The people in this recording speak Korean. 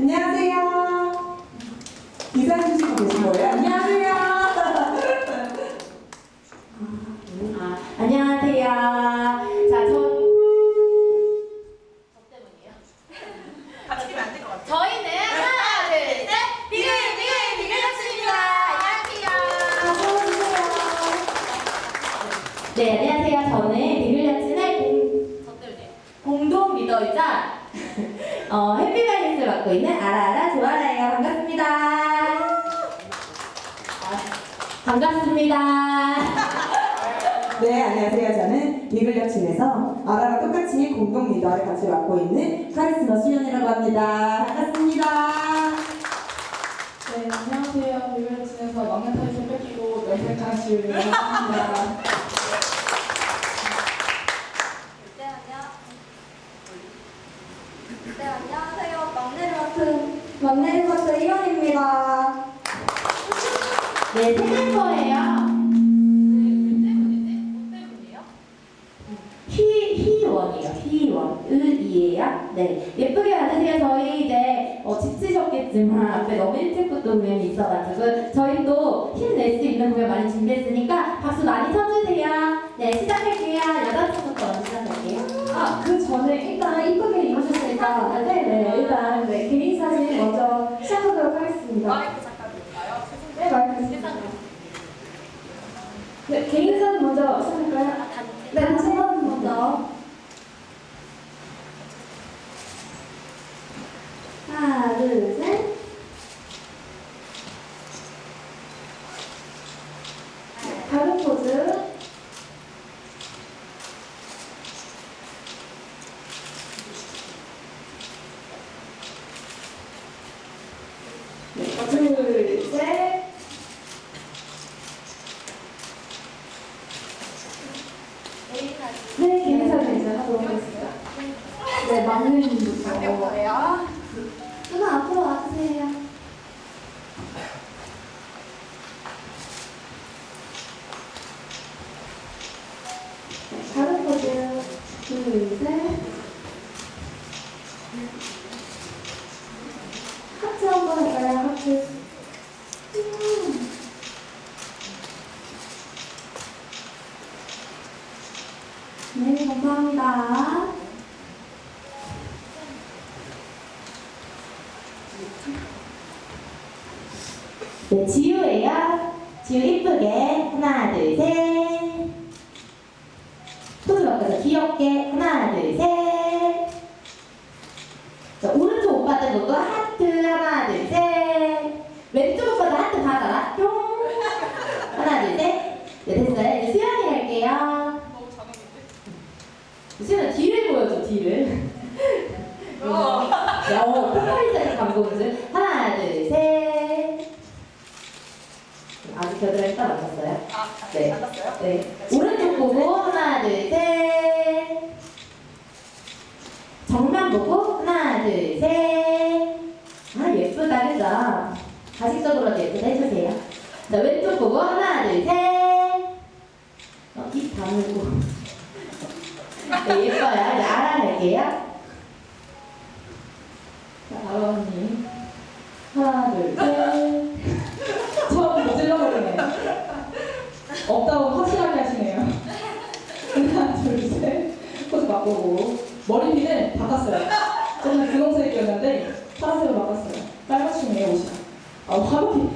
안녕하세요. 인사해 주시고 계신 거예요? 안녕하세요. 아, 안녕하세요. 자, 저. 저 때문이에요? 같이 끼면 안될것 같아. 저희는 하나, 둘, 셋. 비글, 비글, 비글같습니다. 안녕하세요. 네, 안녕하세요. 저는 비글같은의 공, 저 때문에. 공동 리더이자 어, 해피바이러스를 맡고 있는 아라아라 조아라예요. 반갑습니다. 아, 반갑습니다. 네, 안녕하세요. 저는 비글여친에서 아라랑 똑같이 공동 리더를 같이 맡고 있는 카리스마 수연이라고 합니다. 반갑습니다. 네, 안녕하세요. 비글레슨에서 막내 타이틀 뺏기고 면세강 지우를 합니다. 네, 안녕. 네, 안녕하세요. 막내를 맡은 이현입니다. 네, 거예요. 네? 희, 희원이요. 희원. 의이에요. 네. 예쁘게 받으세요. 저희 이제 어, 지치셨겠지만 앞에 너무 일찍부터 공연이 있어가지고 저희 또 힘낼 수 있는 공연 많이 준비했으니까 박수 많이 쳐주세요. 네, 시작할게요. 여자친구 볼까요? 네, 개인 사진 먼저 시작할까요? 네, 단체 사진 먼저. 하나, 둘, 셋. 다른 포즈. 네, 둘, 셋. 네, 개인 사진 이제 하도록 하겠습니다. 네, 막내님부터. 거예요. 누나 앞으로 와주세요. 네, 다른 포즈. 둘, 셋. 하트 한번 할까요? 하트. 음. 네, 감사합니다. 네, 지우예요. 지우 이쁘게 하나 둘 셋. 포즈 바꿔서 귀엽게 하나 둘 셋. 자, 오른쪽 오빠들도 하트 하나 둘 셋. 왼쪽 오빠들 하트 받아라. 뿅. 하나 둘 셋. 네 됐어요. 너무 정했는데. 수연아 뒤를 보여줘 뒤를. 어. 야, 어, 포카리스에서 광고주. 하나, 둘, 셋. 아직 겨드랑이 딱 맞췄어요? 아, 네. 만났어요? 네. 오른쪽 보고, 하나, 둘, 셋. 정면 보고, 하나, 둘, 셋. 아, 예쁘다, 그죠? 가식적으로도 예쁘다 해주세요. 자, 왼쪽 보고, 하나, 둘, 셋. 어, 입 다물고. 네, 예뻐요. 이제 알아낼게요. 처음 모질러 버리네. 없다고 확실하게 하시네요. 하나, 둘, 셋. 포즈 바꾸고. 머리핀을 바꿨어요. 저는 분홍색이었는데 파란색으로 바꿨어요. 빨간색이네요, 옷이. 아, 화목이